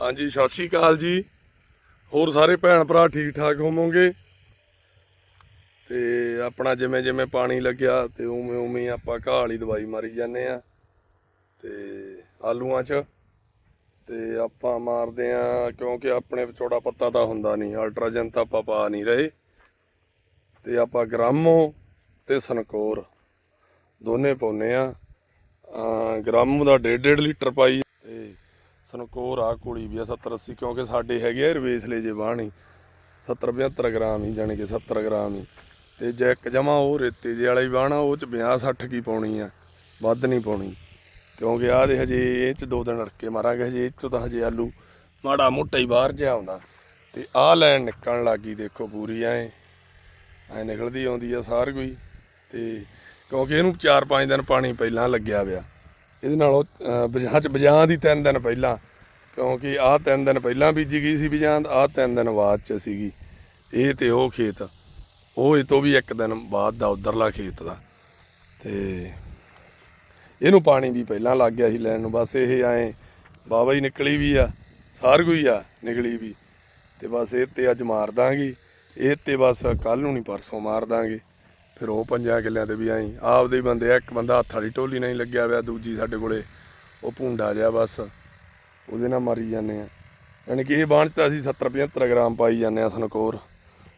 ਹਾਂਜੀ, ਸਤਿ ਸ਼੍ਰੀ ਅਕਾਲ ਜੀ। ਹੋਰ ਸਾਰੇ ਭੈਣ ਭਰਾ ਠੀਕ ਠਾਕ ਹੋਵੋਗੇ? ਤੇ ਆਪਣਾ ਜਿਵੇਂ ਜਿਵੇਂ ਪਾਣੀ ਲੱਗਿਆ ਤੇ ਉਵੇਂ ਉਵੇਂ ਆਪਾਂ ਘਾਹ ਵਾਲੀ ਦਵਾਈ ਮਾਰੀ ਜਾਂਦੇ ਆ ਤੇ ਆਲੂਆਂ 'ਚ ਤੇ ਆਪਾਂ ਮਾਰਦੇ ਆ ਕਿਉਂਕਿ ਆਪਣੇ ਵਿਚੋੜਾ ਪੱਤਾ ਤਾਂ ਹੁੰਦਾ ਨਹੀਂ ਅਲਟਰਾਜਨ ਤਾਂ ਆਪਾਂ ਪਾ ਨਹੀਂ ਰਹੇ। ਤੇ ਆਪਾਂ ਗ੍ਰਾਮੋ ਤੇ ਸਨਕੋਰ ਦੋਨੇ ਪਾਉਨੇ ਆ ਅਮ ਗ੍ਰਾਮੋ ਦਾ 1.5 ਲੀਟਰ ਪਾਈ ਸਨਕੋਰ ਆ ਕੁੜੀ ਵੀ ਆ 70 80 ਕਿਉਂਕਿ ਸਾਡੇ ਹੈਗੇ ਆ ਰਵੇਸਲੇ ਜੇ ਬਾਣੀ। 70 72 ਗ੍ਰਾਮ ਹੀ, ਜਾਣੀ ਕਿ 70 ਗ੍ਰਾਮ ਹੀ। ਤੇ ਜੇ ਇੱਕ ਜਮਾ ਉਹ ਰੇਤੇ ਜੇ ਵਾਲਾ ਹੀ ਬਾਣਾ, ਉਹ ਚ 50 60 ਕੀ ਪਾਉਣੀ ਆ? ਵੱਧ ਨਹੀਂ ਪਾਉਣੀ। ਕਿਉਂਕਿ ਆਹ ਦੇ ਹਜੇ ਇਹ ਚ ਦੋ ਦਿਨ ਰੜਕੇ ਮਾਰਾਂਗੇ, ਹਜੇ ਇਹ ਚੋਂ ਤਾਂ ਹਜੇ ਆਲੂ ਮਾੜਾ ਮੋਟਾ ਹੀ ਬਾਹਰ ਜਿਹਾ ਆਉਂਦਾ। ਤੇ ਆਹ ਲੈਣ ਨਿਕਲਣ ਲੱਗੀ, ਦੇਖੋ ਪੂਰੀ ਐ। ਐ ਨਿਕਲਦੀ ਆਉਂਦੀ ਆ ਸਾਰ ਕੋਈ। ਤੇ ਕਿਉਂਕਿ ਇਹਨੂੰ 4-5 ਦਿਨ ਪਾਣੀ ਪਹਿਲਾਂ ਲੱਗਿਆ ਪਿਆ। ਇਹਦੇ ਨਾਲ ਉਹ ਬਜਾਂ ਚ ਬਜਾਂ ਦੀ ਤਿੰਨ ਦਿਨ ਪਹਿਲਾਂ ਕਿਉਂਕਿ ਆਹ ਤਿੰਨ ਦਿਨ ਪਹਿਲਾਂ ਬੀਜੀ ਗਈ ਸੀ ਬਜਾਂ ਆਹ ਤਿੰਨ ਦਿਨ ਬਾਅਦ ਚ ਸੀਗੀ। ਇਹ ਤੇ ਉਹ ਖੇਤ, ਉਹ ਇਹ ਤੋਂ ਵੀ ਇੱਕ ਦਿਨ ਬਾਅਦ ਦਾ ਉਧਰਲਾ ਖੇਤ ਦਾ। ਤੇ ਇਹਨੂੰ ਪਾਣੀ ਵੀ ਪਹਿਲਾਂ ਲੱਗ ਗਿਆ ਸੀ ਲੈਣ ਨੂੰ, ਬਸ ਇਹ ਐ ਬਾਬਾ ਹੀ ਨਿਕਲੀ ਵੀ ਆ, ਸਾਰ ਕੋਈ ਆ ਨਿਕਲੀ ਵੀ। ਤੇ ਬਸ ਇਹ ਤੇ ਅੱਜ ਮਾਰ ਦਾਂਗੇ, ਇਹ ਤੇ ਬਸ ਕੱਲ ਨੂੰ ਨਹੀਂ, ਪਰਸੋਂ ਮਾਰ ਦਾਂਗੇ। ਫਿਰ ਉਹ ਪੰਜਾਂ ਕਿੱਲਿਆਂ ਤੇ ਵੀ ਆਈ ਆਪਦੇ ਬੰਦੇ ਆ, ਇੱਕ ਬੰਦਾ ਹੱਥ ਵਾਲੀ ਢੋਲੀ ਨਹੀਂ ਲੱਗਿਆ ਹੋਇਆ, ਦੂਜੀ ਸਾਡੇ ਕੋਲੇ, ਉਹ ਭੁੰਡਾ ਜਿਹਾ ਬਸ। ਉਹਦੇ ਨਾਲ ਮਾਰੀ ਜਾਂਦੇ ਆ। ਯਾਨੀ ਕਿ ਇਹ ਬਾਣ ਚ ਤਾਂ ਅਸੀਂ 70 75 ਗ੍ਰਾਮ ਪਾਈ ਜਾਂਦੇ ਆ ਸਨਕੋਰ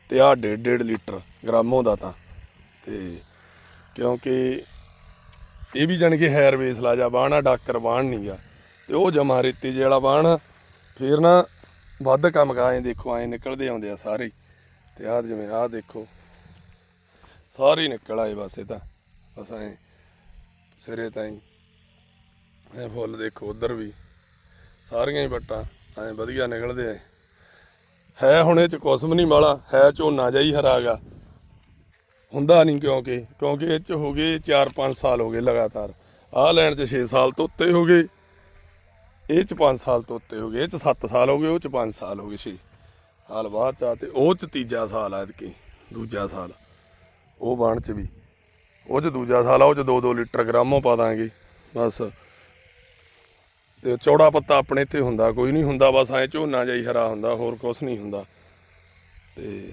ਤੇ ਆਹ 1.5 1.5 ਲੀਟਰ ਗ੍ਰਾਮੋਂ ਦਾ ਤਾਂ। ਤੇ ਕਿਉਂਕਿ ਇਹ ਵੀ ਜਾਣੀ ਕਿ ਹੈਰ ਵੇਸਲਾ ਜਾ ਬਾਣਾ ਡਾਕਰ ਬਾਣ ਆ। ਤੇ ਉਹ ਜਮਾ ਰੇਤੇ ਜਿਹੜਾ ਵਾਲਾ ਬਾਣ ਫੇਰ ਨਾ ਵੱਧ ਕੰਮ ਕਾਏ ਦੇਖੋ, ਐ ਨਿਕਲਦੇ ਆਉਂਦੇ ਆ ਸਾਰੇ ਹੀ। ਤੇ ਆਹ ਜਿਵੇਂ ਆਹ ਦੇਖੋ, ਸਾਰੇ ਨਿਕਲ ਆਏ ਬਸ ਇਹ ਤਾਂ। ਬਸ ਐ ਸਿਰੇ ਤਾਈਂ। ਐ ਫੁੱਲ ਦੇਖੋ, ਉਧਰ ਵੀ। ਸਾਰੀਆਂ ਹੀ ਵੱਟਾਂ ਐ ਵਧੀਆ ਨਿਕਲਦੇ ਆ ਹੈ ਹੁਣ ਇਹ ਚ ਕੁਸਮ ਨਹੀਂ ਮਾਲਾ ਹੈ ਝੋਨਾ ਜਿਹਾ ਹੀ ਹਰਾਗਾ ਹੁੰਦਾ ਨਹੀਂ ਕਿਉਂਕਿ ਕਿਉਂਕਿ ਇਹ ਚ ਹੋ ਗਏ 4-5 ਸਾਲ ਹੋ ਗਏ ਲਗਾਤਾਰ। ਆਹ ਲੈਣ ਚ 6 ਸਾਲ ਤੋਂ ਉੱਤੇ ਹੋ ਗਏ। ਇਹ ਚ 5 ਸਾਲ ਤੋਂ ਉੱਤੇ ਹੋ ਗਏ, ਇਹ ਚ 7 ਸਾਲ ਹੋ ਗਏ, ਉਹ ਚ 5 ਸਾਲ ਹੋ ਗਏ 6 ਹਾਲ ਬਾਅਦ ਚ ਆ ਤੇ ਉਹ ਚ ਤੀਜਾ ਸਾਲ ਆ ਐਤਕੀ, ਦੂਜਾ ਸਾਲ। ਉਹ ਬਣ ਚ ਵੀ। ਉਹ ਚ ਦੂਜਾ ਸਾਲ ਆ, ਉਹ ਚ 2-2 ਲੀਟਰ ਗ੍ਰਾਮੋਂ ਪਾ ਦਾਂਗੇ। ਬਸ। ਤੇ ਚੌੜਾ ਪੱਤਾ ਆਪਣੇ ਇੱਥੇ ਹੁੰਦਾ, ਕੋਈ ਨਹੀਂ ਹੁੰਦਾ, ਬਸ ਐ ਝੋਨਾ ਜਿਹਾ ਹਰਾ ਹੁੰਦਾ, ਹੋਰ ਕੁਛ ਨਹੀਂ ਹੁੰਦਾ। ਤੇ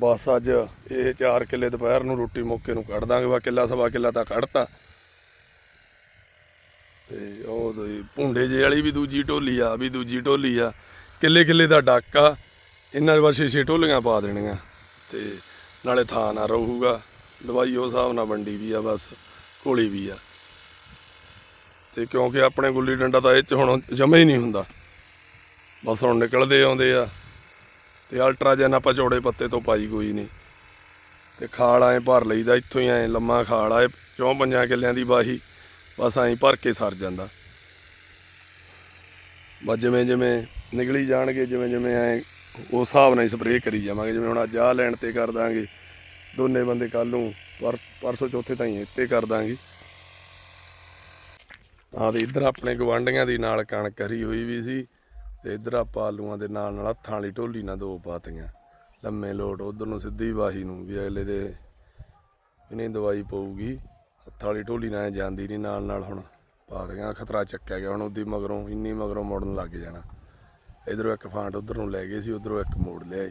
ਬਸ ਅੱਜ ਇਹ 4 ਕਿੱਲੇ ਦੁਪਹਿਰ ਨੂੰ ਰੋਟੀ ਮੌਕੇ ਨੂੰ ਕੱਢ ਦਾਂਗੇ ਵਾ ਕਿੱਲਾ ਸਵਾ ਕਿੱਲਾ ਤਾਂ ਕੱਢਤਾ। ਤੇ ਉਹ ਦੀ ਭੁੰਡੇ ਜੇ ਵਾਲੀ ਵੀ ਦੂਜੀ ਢੋਲੀ ਆ, ਵੀ ਦੂਜੀ ਢੋਲੀ ਆ। ਕਿੱਲੇ ਕਿੱਲੇ ਦਾ ਡੱਕ ਆ, ਇਹਨਾਂ ਦੇ ਬਸ ਛੇ ਛੇ ਢੋਲੀਆਂ ਪਾ ਦੇਣੀਆਂ। ਤੇ ਨਾਲੇ ਥਾਂ ਨਾ ਰਹੂਗਾ, ਦਵਾਈ ਉਹ ਹਿਸਾਬ ਨਾਲ ਵੰਡੀ ਵੀ ਆ, ਬਸ ਕੋਲੀ ਵੀ ਆ। ਤੇ ਕਿਉਂਕਿ ਆਪਣੇ ਗੁੱਲੀ ਡੰਡਾ ਤਾਂ ਇਹ ਚ ਹੁਣ ਜਮਾ ਹੀ ਨਹੀਂ ਹੁੰਦਾ। ਬਸ ਹੁਣ ਨਿਕਲਦੇ ਆਉਂਦੇ ਆ ਤੇ ਅਲਟਰਾਜਨ ਆਪਾਂ ਚੌੜੇ ਪੱਤੇ ਤੋਂ ਪਾਈ ਕੋਈ ਨਹੀਂ। ਤੇ ਖਾਲ ਐ ਭਰ ਲਈਦਾ, ਇੱਥੋਂ ਹੀ ਐ ਲੰਮਾ ਖਾਲ ਆ ਚੌਂ ਪੰਜਾਂ ਕਿੱਲਿਆਂ ਦੀ ਬਾਹੀ, ਬਸ ਐਂ ਭਰ ਕੇ ਸਰ ਜਾਂਦਾ। ਬਸ ਜਿਵੇਂ ਜਿਵੇਂ ਨਿਕਲੀ ਜਾਣਗੇ, ਜਿਵੇਂ ਜਿਵੇਂ ਐ ਉਸ ਹਿਸਾਬ ਨਾਲ ਸਪਰੇਅ ਕਰੀ ਜਾਵਾਂਗੇ। ਜਿਵੇਂ ਹੁਣ ਅੱਜ ਆਹ ਲੈਣ ਤੇ ਕਰ ਦਾਂਗੇ, ਦੋਨੇ ਬੰਦੇ ਕੱਲ ਨੂੰ, ਪਰ, ਪਰਸੋਂ ਚੌਥੇ ਤਾਈਂ ਇੱਥੇ ਕਰ ਦਾਂਗੇ। ਆਹ ਤੇ ਇੱਧਰ ਆਪਣੇ ਗਵਾਂਢੀਆਂ ਦੀ ਨਾਲ ਕਣਕ ਹਰੀ ਹੋਈ ਵੀ ਸੀ ਤੇ ਇੱਧਰ ਆਪਾਂ ਆਲੂਆਂ ਦੇ ਨਾਲ ਨਾਲ ਹੱਥਾਂ ਵਾਲੀ ਢੋਲੀ ਨਾਲ ਦੋ ਪਾਤੀਆਂ। ਲੰਮੇ ਲੋਟ, ਉਧਰ ਨੂੰ ਸਿੱਧੀ ਵਾਹੀ ਨੂੰ ਵੀ ਅਗਲੇ ਦੇ ਇਹਨੇ ਦਵਾਈ ਪਊਗੀ। ਹੱਥਾਂ ਵਾਲੀ ਢੋਲੀ ਨਾਲ ਐਂ ਜਾਂਦੀ ਨਹੀਂ, ਨਾਲ ਨਾਲ ਹੁਣ ਪਾ ਖਤਰਾ ਚੱਕਿਆ ਗਿਆ ਹੁਣ ਉਹਦੀ ਮਗਰੋਂ, ਇੰਨੀ ਮਗਰੋਂ ਮੋੜਨ ਲੱਗ ਜਾਣਾ। ਇਧਰੋਂ ਇੱਕ ਫਾਂਟ ਉਧਰ ਨੂੰ ਲੈ ਗਏ ਸੀ, ਉਧਰੋਂ ਇੱਕ ਮੋੜ ਲਿਆਏ।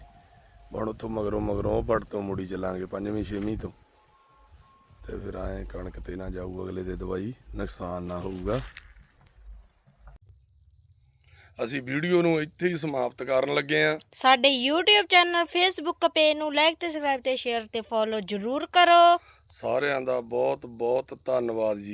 ਹੁਣ ਉੱਥੋਂ ਮਗਰੋਂ ਮਗਰੋਂ ਉਹ ਪੜ ਤੋਂ ਮੁੜੀ ਚੱਲਾਂਗੇ, ਪੰਜਵੀਂ, ਛੇਵੀਂ ਤੋਂ। ਤੇ ਫਿਰ ਐਂ ਕਣਕ ਤੇ ਨਾ ਜਾਊ ਅਗਲੇ ਦੇ ਦਵਾਈ ਨੁਕਸਾਨ ਨਾ ਹੋਊਗਾ। ਅਸੀਂ ਵੀਡੀਓ ਨੂੰ ਇੱਥੇ ਹੀ ਸਮਾਪਤ ਕਰਨ ਲੱਗੇ ਆਂ। ਸਾਡੇ YouTube ਚੈਨਲ Facebook ਪੇਜ ਨੂੰ ਲਾਈਕ ਤੇ ਸਬਸਕ੍ਰਾਈਬ ਤੇ ਸ਼ੇਅਰ ਤੇ ਫੋਲੋ ਜਰੂਰ ਕਰੋ। ਸਾਰਿਆਂ ਦਾ ਬਹੁਤ ਬਹੁਤ ਧੰਨਵਾਦ ਜੀ।